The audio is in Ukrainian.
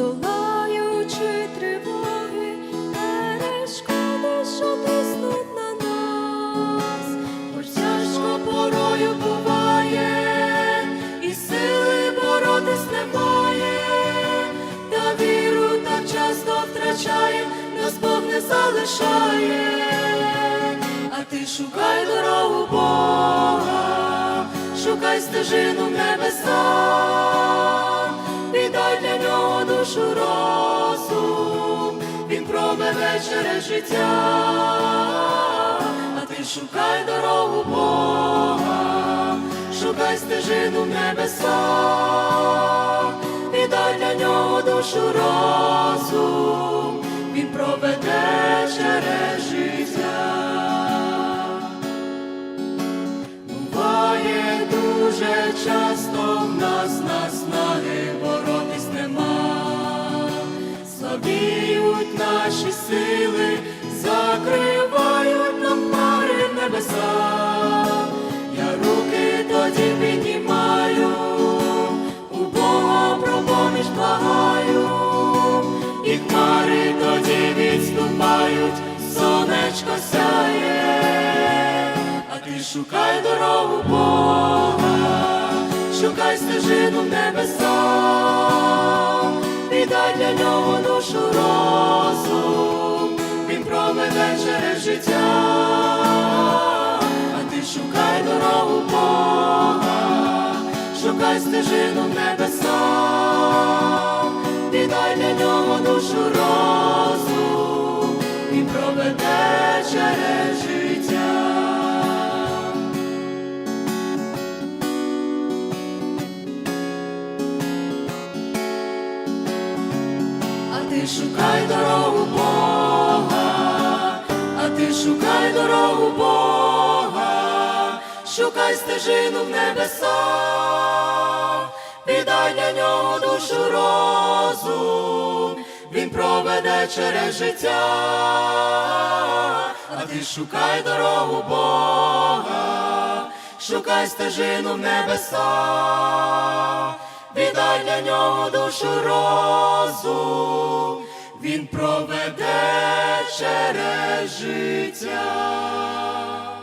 долаючи тривоги, перешкоди, що тиснуть на нас, хоч тяжко порою буває, і сили боротись немає, та віру так часто втрачає, нас не залишає, а ти шукай дорогу Бога, шукай стежину небеса душу розум, він проведе через життя, а ти шукай дорогу Бога, шукай стежину в небеса, віддай для нього душу розум, він проведе через життя. Буває дуже часто слабіють наші сили, закривають нам хмари небеса. Я руки тоді піднімаю, у Бога про поміч благаю, і хмари тоді відступають, сонечко сяє. А ти шукай дорогу Бога, шукай стежину небеса, для нього душу розум, він проведе через життя, а ти шукай дорогу Бога, шукай стежину в небеса, віддай для нього душу розум, ти шукай дорогу Бога, а ти шукай дорогу Бога, шукай стежину в небеса, віддай для нього душу розум, він проведе через життя, а ти шукай дорогу Бога, шукай стежину в небеса для нього душу розум, він проведе через життя.